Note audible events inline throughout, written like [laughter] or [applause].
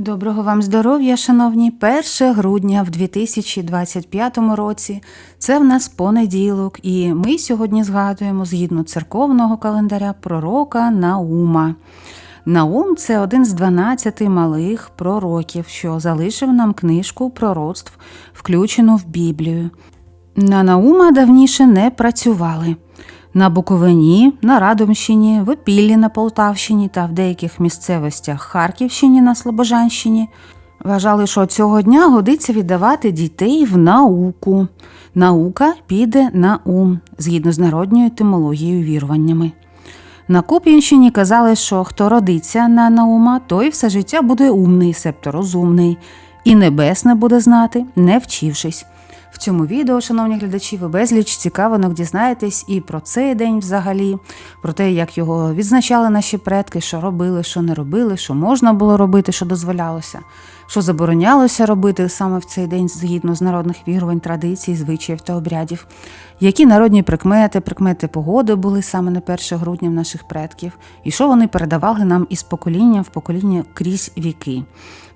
Доброго вам здоров'я, шановні! 1 грудня в 2025 році. Це в нас понеділок, і ми сьогодні згадуємо згідно церковного календаря пророка Наума. Наум це один з 12 малих пророків, що залишив нам книжку пророцтв, включену в Біблію. На Наума давніше не працювали. На Буковині, на Радомщині, в Опіллі на Полтавщині та в деяких місцевостях Харківщині на Слобожанщині вважали, що цього дня годиться віддавати дітей в науку. Наука піде на ум згідно з народньою етимологією віруваннями. На Куп'янщині казали, що хто родиться на наума, той все життя буде умний, себто розумний, і небесне буде знати, не вчившись. Цьому відео, шановні глядачі, ви безліч цікавинок дізнаєтесь і про цей день взагалі, про те, як його відзначали наші предки, що робили, що не робили, що можна було робити, що дозволялося, що заборонялося робити саме в цей день згідно з народних вірувань, традицій, звичаїв та обрядів. Які народні прикмети, прикмети погоди були саме на 1 грудня в наших предків, і що вони передавали нам із покоління в покоління крізь віки.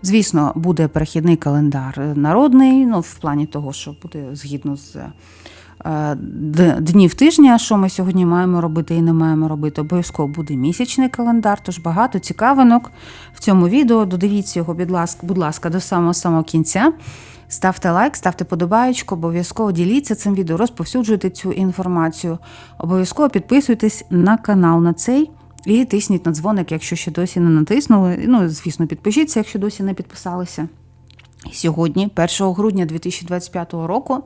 Звісно, буде перехідний календар народний, ну в плані того, що буде згідно з е, днів тижня, що ми сьогодні маємо робити і не маємо робити. Обов'язково буде місячний календар, тож багато цікавинок в цьому відео. Додивіться його, будь ласка, будь ласка, до самого самого кінця. Ставте лайк, ставте подобаєчку, обов'язково діліться цим відео, розповсюджуйте цю інформацію. Обов'язково підписуйтесь на канал на цей. І тисніть на дзвоник, якщо ще досі не натиснули. Ну, звісно, підпишіться, якщо досі не підписалися. І Сьогодні, 1 грудня 2025 року,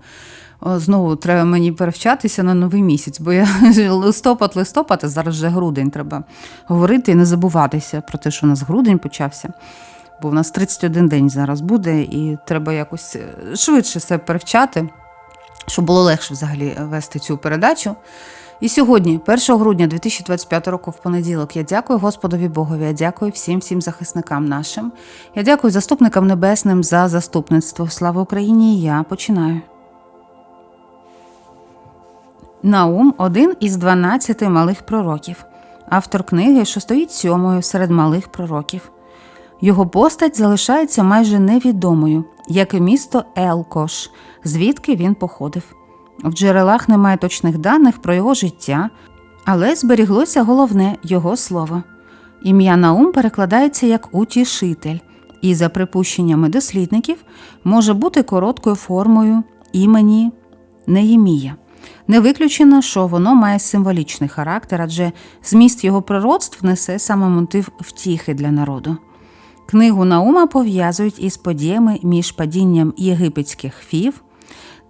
знову треба мені перевчатися на новий місяць, бо я листопад, листопад, а зараз вже грудень треба говорити і не забуватися про те, що у нас грудень почався. Бо в нас 31 день зараз буде, і треба якось е, швидше себе перевчати, щоб було легше взагалі вести цю передачу. І сьогодні, 1 грудня 2025 року, в понеділок, я дякую Господові Богові, я дякую всім всім захисникам нашим. Я дякую заступникам небесним за заступництво. Слава Україні! Я починаю. Наум один із 12 малих пророків, автор книги, що стоїть сьомою серед малих пророків. Його постать залишається майже невідомою, як і місто Елкош, звідки він походив. В джерелах немає точних даних про його життя, але зберіглося головне його слово. Ім'я Наум перекладається як утішитель, і, за припущеннями дослідників, може бути короткою формою імені Неємія. Не виключено, що воно має символічний характер, адже зміст його пророцтв несе саме мотив втіхи для народу. Книгу Наума пов'язують із подіями між падінням єгипетських фів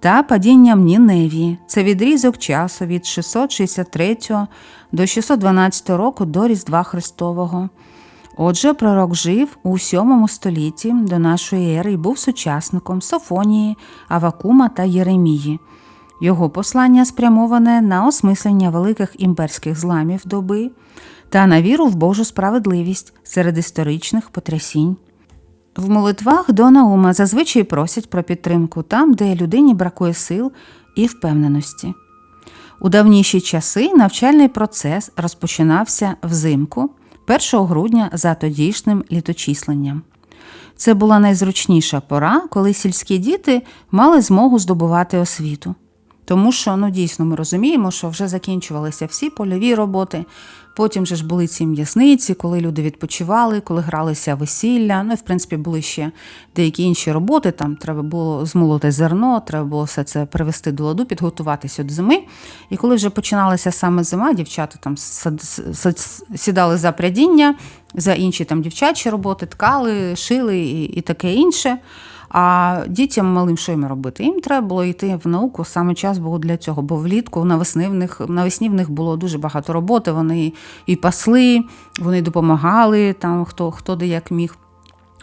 та падінням Ніневії. Це відрізок часу від 663 до 612 року до Різдва Христового. Отже, пророк жив у 7 столітті до нашої ери і був сучасником Софонії, Авакума та Єремії. Його послання спрямоване на осмислення великих імперських зламів доби та на віру в Божу справедливість серед історичних потрясінь. В молитвах до Наума зазвичай просять про підтримку там, де людині бракує сил і впевненості. У давніші часи навчальний процес розпочинався взимку 1 грудня за тодішнім літочисленням. Це була найзручніша пора, коли сільські діти мали змогу здобувати освіту. Тому що ну дійсно ми розуміємо, що вже закінчувалися всі польові роботи. Потім же ж були ці м'ясниці, коли люди відпочивали, коли гралися весілля. Ну і в принципі були ще деякі інші роботи. Там треба було змолоти зерно, треба було все це привести до ладу, підготуватися до зими. І коли вже починалася саме зима, дівчата там сідали за прядіння, за інші там дівчачі роботи, ткали, шили і, і таке інше. А дітям малим що їм робити? Їм треба було йти в науку, саме час був для цього, бо влітку навесни в них навесні в них було дуже багато роботи. Вони і пасли, вони допомагали там, хто хто де як міг.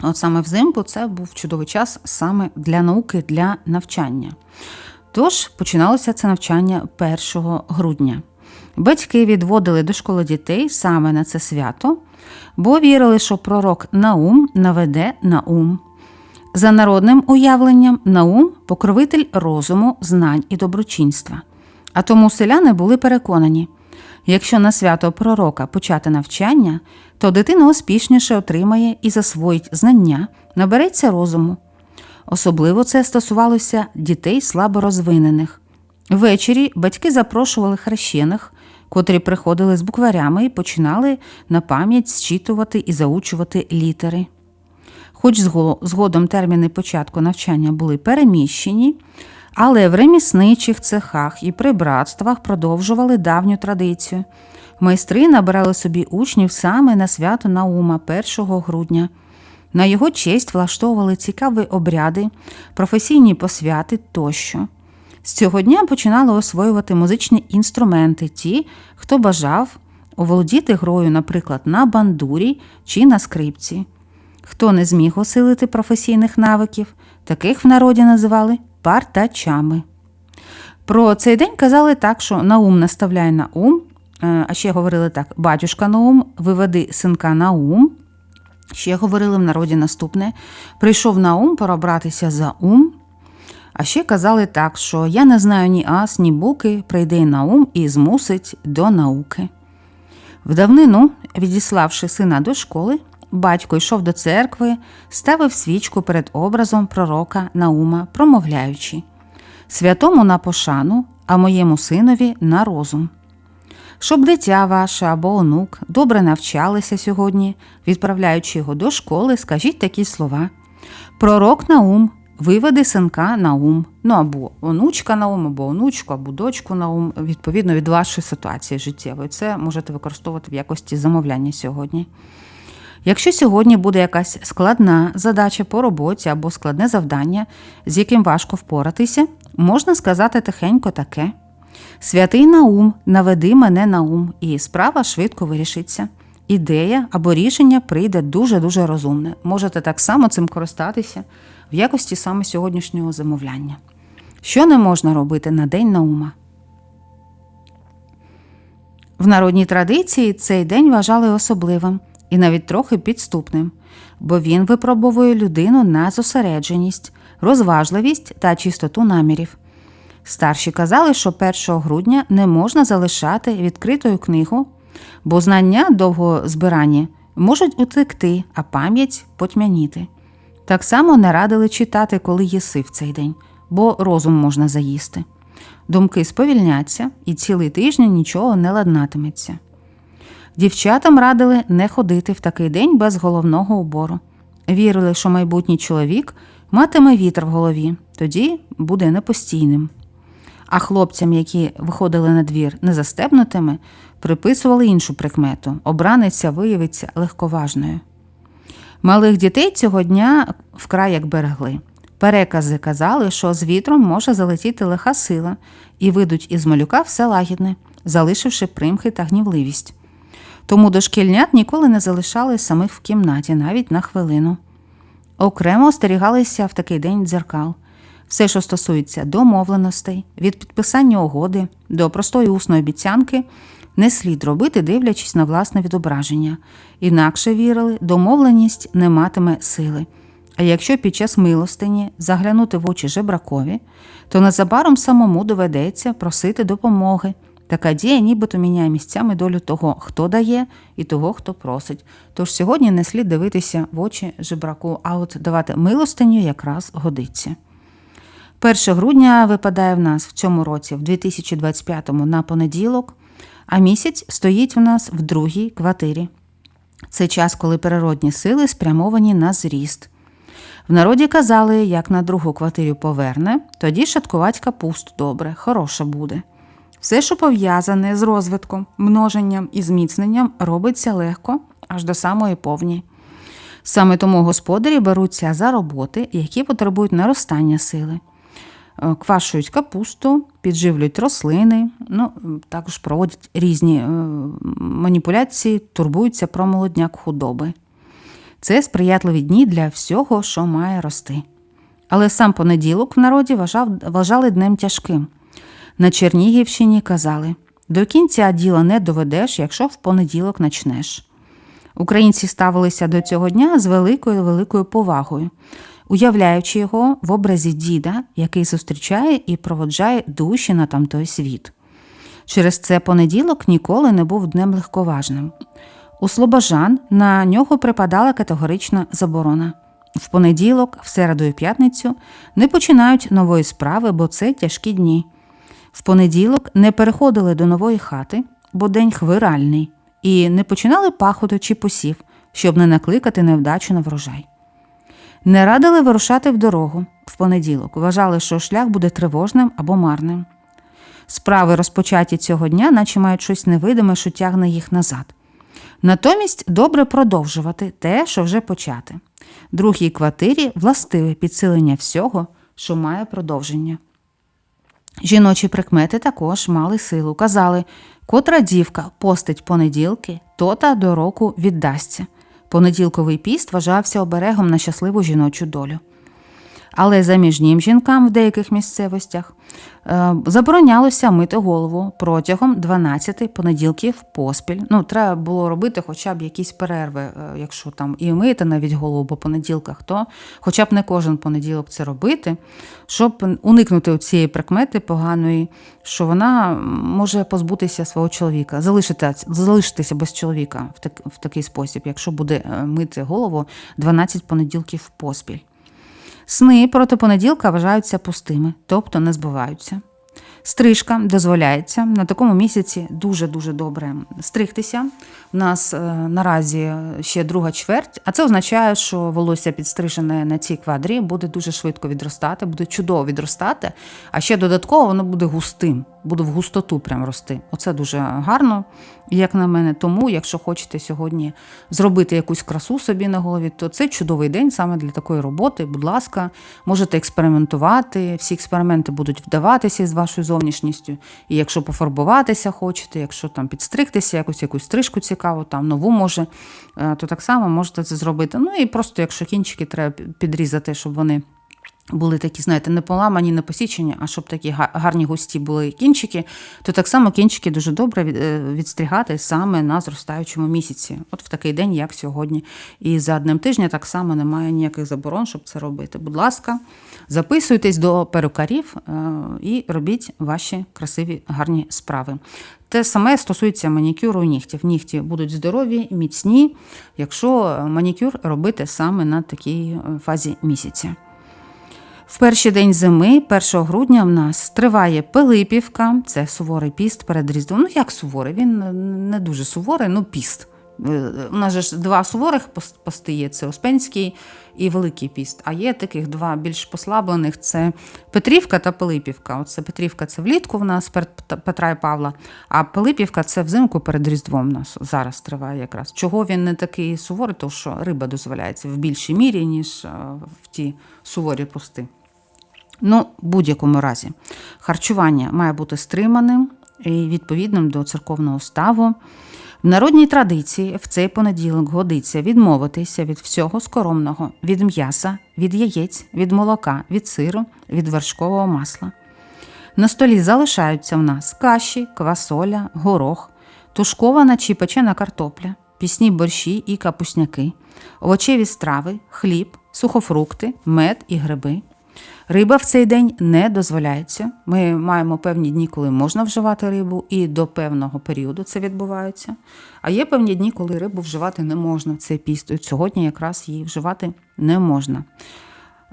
От саме взимку це був чудовий час саме для науки, для навчання. Тож починалося це навчання 1 грудня. Батьки відводили до школи дітей саме на це свято, бо вірили, що пророк Наум наведе на ум. За народним уявленням, Наум покровитель розуму, знань і доброчинства. А тому селяни були переконані, Якщо на свято пророка почати навчання, то дитина успішніше отримає і засвоїть знання, набереться розуму. Особливо це стосувалося дітей слаборозвинених. Ввечері батьки запрошували хрещених, котрі приходили з букварями і починали на пам'ять зчитувати і заучувати літери. Хоч згодом терміни початку навчання були переміщені, але в ремісничих цехах і при братствах продовжували давню традицію. Майстри набирали собі учнів саме на свято Наума 1 грудня. На його честь влаштовували цікаві обряди, професійні посвяти тощо. З цього дня починали освоювати музичні інструменти ті, хто бажав оволодіти грою, наприклад, на бандурі чи на скрипці. Хто не зміг осилити професійних навиків, таких в народі називали партачами. Про цей день казали так, що Наум наставляє на ум, е, а ще говорили так: батюшка Наум, виведи синка на ум. Ще говорили в народі наступне: прийшов на ум поробратися за ум. А ще казали так, що я не знаю ні ас, ні буки, прийде на ум і змусить до науки. В давнину, відіславши сина до школи, батько йшов до церкви, ставив свічку перед образом пророка Наума, промовляючи святому на пошану, а моєму синові на розум. Щоб дитя ваше або онук добре навчалися сьогодні, відправляючи його до школи, скажіть такі слова: Пророк Наум, виведи синка на ум, ну або онучка на ум, або онучку, або дочку на ум, відповідно від вашої ситуації життєвої. Це можете використовувати в якості замовляння сьогодні. Якщо сьогодні буде якась складна задача по роботі або складне завдання, з яким важко впоратися, можна сказати тихенько таке: Святий Наум, наведи мене на ум, і справа швидко вирішиться. Ідея або рішення прийде дуже-дуже розумне. Можете так само цим користатися в якості саме сьогоднішнього замовляння. Що не можна робити на День Наума? В народній традиції цей день вважали особливим і навіть трохи підступним, бо він випробовує людину на зосередженість, розважливість та чистоту намірів. Старші казали, що 1 грудня не можна залишати відкритою книгу, бо знання довго збирані можуть утекти, а пам'ять потьмяніти. Так само не радили читати, коли їси в цей день, бо розум можна заїсти. Думки сповільняться, і цілий тиждень нічого не ладнатиметься. Дівчатам радили не ходити в такий день без головного убору. Вірили, що майбутній чоловік матиме вітер в голові, тоді буде непостійним. А хлопцям, які виходили на двір незастебнутими, приписували іншу прикмету обраниця виявиться легковажною. Малих дітей цього дня вкрай як берегли. Перекази казали, що з вітром може залетіти лиха сила, і видуть із малюка все лагідне, залишивши примхи та гнівливість. Тому дошкільнят ніколи не залишали самих в кімнаті, навіть на хвилину. Окремо остерігалися в такий день дзеркал. Все, що стосується домовленостей, від підписання угоди до простої усної обіцянки, не слід робити, дивлячись на власне відображення. Інакше вірили, домовленість не матиме сили. А якщо під час милостині заглянути в очі жебракові, то незабаром самому доведеться просити допомоги. Така дія нібито міняє місцями долю того, хто дає, і того, хто просить. Тож сьогодні не слід дивитися в очі жебраку, а от давати милостиню якраз годиться. 1 грудня випадає в нас в цьому році, в 2025-му на понеділок, а місяць стоїть в нас в другій квартирі. Це час, коли природні сили спрямовані на зріст. В народі казали, як на другу квартиру поверне, тоді шаткувати капусту добре, хороша буде. Все, що пов'язане з розвитком, множенням і зміцненням, робиться легко аж до самої повні. Саме тому господарі беруться за роботи, які потребують наростання сили. Е, Квашують капусту, підживлюють рослини, ну, також проводять різні е, маніпуляції, турбуються про молодняк худоби. Це сприятливі дні для всього, що має рости. Але сам понеділок в народі вважав, вважали днем тяжким. На Чернігівщині казали до кінця діла не доведеш, якщо в понеділок начнеш. Українці ставилися до цього дня з великою великою повагою, уявляючи його в образі діда, який зустрічає і проводжає душі на тамтой світ. Через це понеділок ніколи не був днем легковажним. У слобожан на нього припадала категорична заборона. В понеділок, в середу і п'ятницю не починають нової справи, бо це тяжкі дні. В понеділок не переходили до нової хати, бо день хвиральний, і не починали пахоту чи посів, щоб не накликати невдачу на врожай. Не радили вирушати в дорогу в понеділок, вважали, що шлях буде тривожним або марним. Справи, розпочаті цього дня, наче мають щось невидиме, що тягне їх назад. Натомість добре продовжувати те, що вже почати. Другій квартирі властиве підсилення всього, що має продовження. Жіночі прикмети також мали силу. Казали, котра дівка постить понеділки, то та до року віддасться. Понеділковий піст вважався оберегом на щасливу жіночу долю. Але заміжнім жінкам в деяких місцевостях е, заборонялося мити голову протягом 12 понеділків поспіль. Ну, треба було робити хоча б якісь перерви, е, якщо там і мити навіть голову по понеділках, то хоча б не кожен понеділок це робити, щоб уникнути цієї прикмети поганої, що вона може позбутися свого чоловіка, залишити, залишитися без чоловіка в, так, в такий спосіб, якщо буде е, мити голову 12 понеділків поспіль. Сни проти понеділка вважаються пустими, тобто не збуваються. Стрижка дозволяється на такому місяці дуже-дуже добре стригтися. У нас е, наразі ще друга чверть, а це означає, що волосся підстрижене на цій квадрі буде дуже швидко відростати, буде чудово відростати, а ще додатково воно буде густим, буде в густоту прям рости. Оце дуже гарно, як на мене. Тому, якщо хочете сьогодні зробити якусь красу собі на голові, то це чудовий день саме для такої роботи. Будь ласка, можете експериментувати. Всі експерименти будуть вдаватися з вашою зовнішністю. І якщо пофарбуватися хочете, якщо там підстригтися, якусь якусь стрижку цікаву, там нову може, е, то так само можете це зробити. Ну і просто, якщо кінчики треба підрізати, щоб вони. Були такі, знаєте, не поламані, не посічені, а щоб такі гарні густі були кінчики, то так само кінчики дуже добре е, відстрігати саме на зростаючому місяці, от в такий день, як сьогодні. І за одним тижня так само немає ніяких заборон, щоб це робити. Будь ласка, записуйтесь до перукарів е, і робіть ваші красиві гарні справи. Те саме стосується манікюру і нігтів. Нігті будуть здорові, міцні, якщо манікюр робити саме на такій е, фазі місяця. В перший день зими, 1 грудня, в нас триває Пилипівка, це суворий піст перед Різдвом. Ну, як суворий, він не дуже суворий, ну піст. Е, у нас же ж два суворих пости є: це Успенський і Великий піст. А є таких два більш послаблених: це Петрівка та Пилипівка. Оце Петрівка це влітку в нас перед Петра і Павла, а Пилипівка це взимку перед Різдвом нас зараз триває якраз. Чого він не такий суворий, тому що риба дозволяється в більшій мірі, ніж е, в ті суворі пости. Ну, в будь-якому разі, харчування має бути стриманим і відповідним до церковного ставу. В народній традиції в цей понеділок годиться відмовитися від всього скоромного, від м'яса, від яєць, від молока, від сиру, від вершкового масла. На столі залишаються в нас каші, квасоля, горох, тушкована чи печена картопля, пісні борщі і капусняки, овочеві страви, хліб, сухофрукти, мед і гриби. Риба в цей день не дозволяється. Ми маємо певні дні, коли можна вживати рибу, і до певного періоду це відбувається. А є певні дні, коли рибу вживати не можна. Це піст. І Сьогодні якраз її вживати не можна.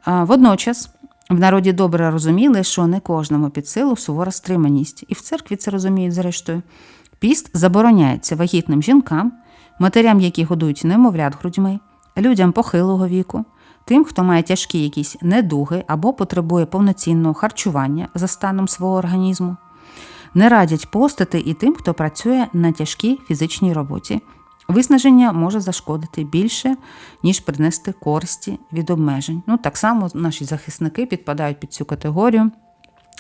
Водночас в народі добре розуміли, що не кожному під силу сувора стриманість, і в церкві це розуміють зрештою. Піст забороняється вагітним жінкам, матерям, які годують немовлят грудьми, людям похилого віку, тим, хто має тяжкі якісь недуги або потребує повноцінного харчування за станом свого організму. Не радять постити і тим, хто працює на тяжкій фізичній роботі. Виснаження може зашкодити більше, ніж принести користі від обмежень. Ну, Так само наші захисники підпадають під цю категорію.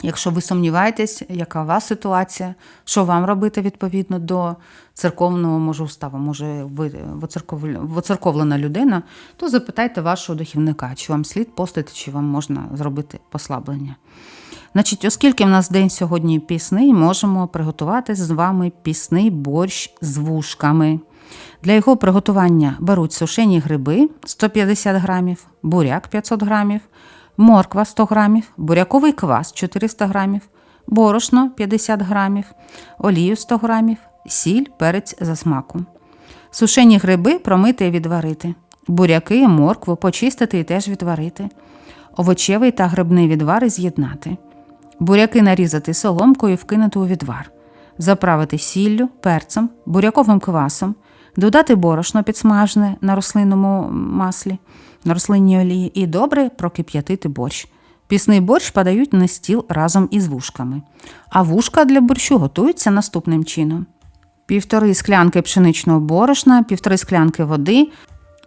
Якщо ви сумніваєтесь, яка у вас ситуація, що вам робити відповідно до церковного може уставу, може ви воцерковлена людина, то запитайте вашого духівника, чи вам слід постити, чи вам можна зробити послаблення. Значить, оскільки в нас день сьогодні пісний, можемо приготувати з вами пісний борщ з вушками. Для його приготування беруть сушені гриби 150 грамів, буряк 500 грамів, морква 100 грамів, буряковий квас 400 грамів, борошно 50 грамів, олію 100 грамів, сіль, перець за смаком. Сушені гриби промити і відварити. Буряки, моркву почистити і теж відварити. Овочевий та грибний відвари з'єднати. Буряки нарізати соломкою вкинути у відвар. Заправити сіллю, перцем, буряковим квасом, додати борошно підсмажене на рослинному маслі, на рослинній олії і добре прокип'ятити борщ. Пісний борщ подають на стіл разом із вушками. А вушка для борщу готуються наступним чином: півтори склянки пшеничного борошна, півтори склянки води,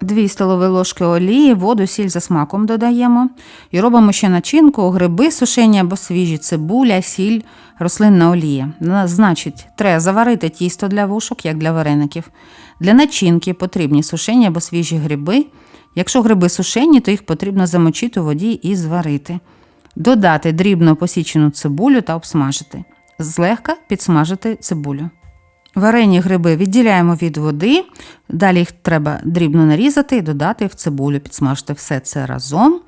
Дві столові ложки олії, воду, сіль за смаком додаємо. І робимо ще начинку, гриби сушені або свіжі, цибуля, сіль, рослинна олія. На- Значить, треба заварити тісто для вушок, як для вареників. Для начинки потрібні сушені або свіжі гриби. Якщо гриби сушені, то їх потрібно замочити у воді і зварити. Додати дрібно посічену цибулю та обсмажити. Злегка підсмажити цибулю. Варені гриби відділяємо від води, далі їх треба дрібно нарізати і додати в цибулю, підсмажити все це разом.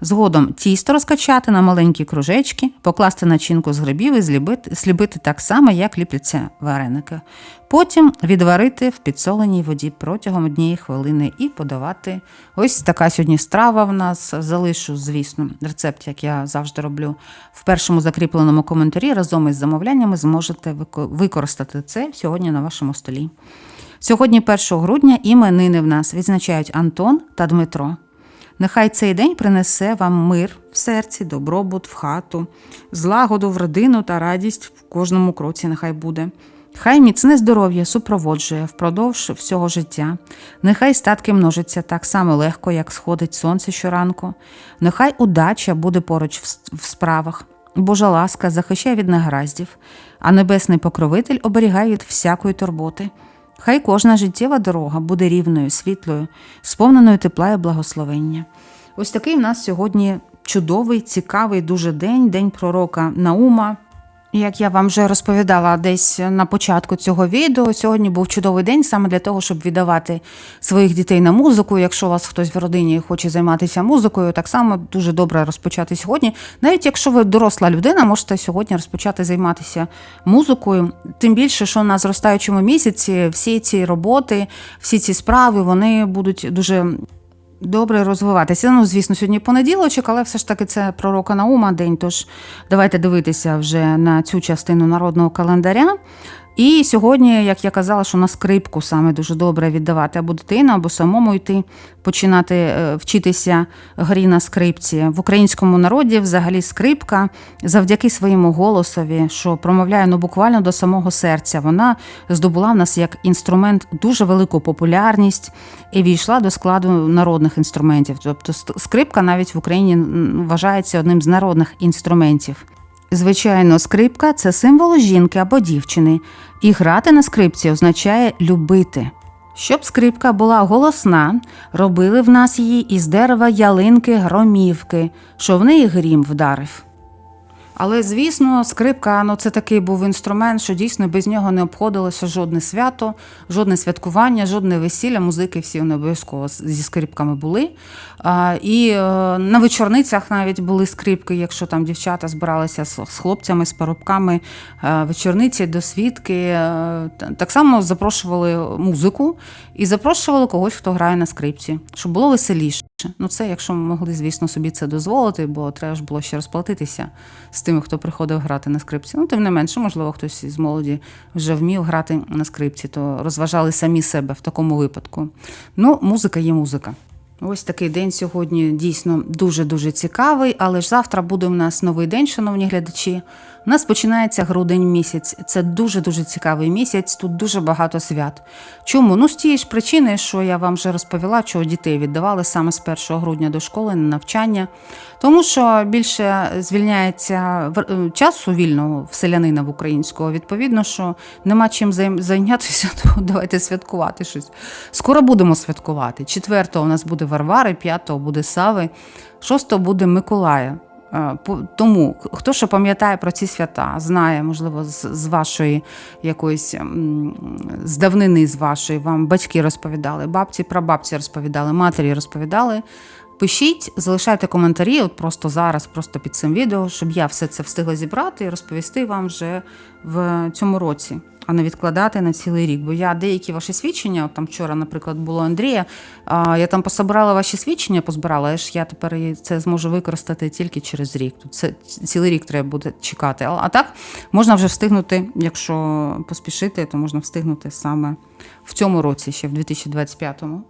Згодом тісто розкачати на маленькі кружечки, покласти начинку з грибів і злібити, слібити так само, як ліпляться вареники. Потім відварити в підсоленій воді протягом однієї хвилини і подавати. Ось така сьогодні страва в нас. Залишу, звісно, рецепт, як я завжди роблю, в першому закріпленому коментарі разом із замовляннями зможете використати це сьогодні на вашому столі. Сьогодні, 1 грудня, іменини в нас відзначають Антон та Дмитро. Нехай цей день принесе вам мир в серці, добробут в хату, злагоду в родину та радість в кожному кроці нехай буде. Хай міцне здоров'я супроводжує впродовж всього життя. Нехай статки множаться так само легко, як сходить сонце щоранку. Нехай удача буде поруч в справах. Божа ласка захищає від негараздів, а небесний покровитель оберігає від всякої турботи. Хай кожна життєва дорога буде рівною, світлою, сповненою тепла і благословення. Ось такий в нас сьогодні чудовий, цікавий дуже день, день пророка Наума. Як я вам вже розповідала десь на початку цього відео, сьогодні був чудовий день саме для того, щоб віддавати своїх дітей на музику. Якщо у вас хтось в родині хоче займатися музикою, так само дуже добре розпочати сьогодні. Навіть якщо ви доросла людина, можете сьогодні розпочати займатися музикою. Тим більше, що на зростаючому місяці всі ці роботи, всі ці справи вони будуть дуже добре розвиватися. Ну, звісно, сьогодні понеділочок, але все ж таки це пророка Наума день. Тож давайте дивитися вже на цю частину народного календаря. І сьогодні, як я казала, що на скрипку саме дуже добре віддавати або дитину, або самому йти починати е, вчитися грі на скрипці. В українському народі взагалі скрипка завдяки своєму голосові, що промовляє ну буквально до самого серця. Вона здобула в нас як інструмент дуже велику популярність і війшла до складу народних інструментів. Тобто скрипка навіть в Україні вважається одним з народних інструментів. Звичайно, скрипка це символ жінки або дівчини, і грати на скрипці означає любити. Щоб скрипка була голосна, робили в нас її із дерева ялинки громівки, що в неї грім вдарив. Але звісно, скрипка ну це такий був інструмент, що дійсно без нього не обходилося жодне свято, жодне святкування, жодне весілля. Музики всі вони обов'язково зі скрипками були. А, і е, на вечорницях навіть були скрипки, якщо там дівчата збиралися з, хлопцями, з парубками, е, вечорниці до свідки. е, так само запрошували музику і запрошували когось, хто грає на скрипці, щоб було веселіше. Ну, це якщо ми могли, звісно, собі це дозволити, бо треба ж було ще розплатитися з тими, хто приходив грати на скрипці. Ну, тим не менше, можливо, хтось із молоді вже вмів грати на скрипці, то розважали самі себе в такому випадку. Ну, музика є музика. Ось такий день сьогодні дійсно дуже-дуже цікавий, але ж завтра буде у нас новий день, шановні глядачі. У нас починається грудень місяць. Це дуже-дуже цікавий місяць, тут дуже багато свят. Чому? Ну, з тієї ж причини, що я вам вже розповіла, чого дітей віддавали саме з 1 грудня до школи на навчання. Тому що більше звільняється е, часу вільного в селянина в українського. Відповідно, що нема чим зайнятися, [laughs] то давайте святкувати щось. Скоро будемо святкувати. 4 у нас буде Варвари, 5 буде Сави, 6 буде Миколая. Е, Тому хто ще пам'ятає про ці свята, знає, можливо, з вашої якоїсь з давнини з вашої, вам батьки розповідали, бабці, прабабці розповідали, матері розповідали. Пишіть, залишайте коментарі, от просто зараз, просто під цим відео, щоб я все це встигла зібрати і розповісти вам вже в цьому році, а не відкладати на цілий рік. Бо я деякі ваші свідчення, от там вчора, наприклад, було Андрія, я там пособирала ваші свідчення, позбирала, але ж я тепер це зможу використати тільки через рік. Тут це цілий рік треба буде чекати. А так можна вже встигнути, якщо поспішити, то можна встигнути саме в цьому році, ще в 2025-му,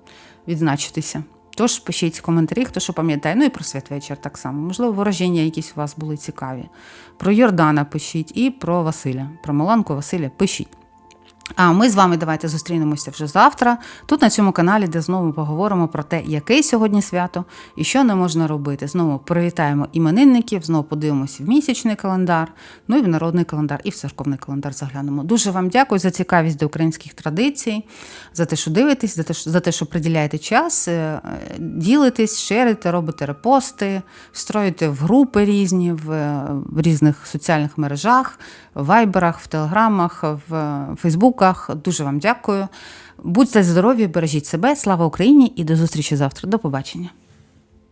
відзначитися. Тож пишіть коментарі, хто що пам'ятає. Ну і про святвечір так само. Можливо, вираження якісь у вас були цікаві. Про Йордана пишіть і про Василя. Про Маланку Василя пишіть. А ми з вами давайте зустрінемося вже завтра. Тут на цьому каналі, де знову поговоримо про те, яке сьогодні свято і що не можна робити. Знову привітаємо іменинників, знову подивимося в місячний календар, ну і в народний календар, і в церковний календар заглянемо. Дуже вам дякую за цікавість до українських традицій, за те, що дивитесь, за те, що, за те, що приділяєте час, е, е, ділитесь, шерите, робите репости, строїте в групи різні, в, е, в різних соціальних мережах, в вайберах, в телеграмах, в Фейсбуках. Дуже вам дякую. Будьте здорові, бережіть себе. Слава Україні і до зустрічі завтра. До побачення.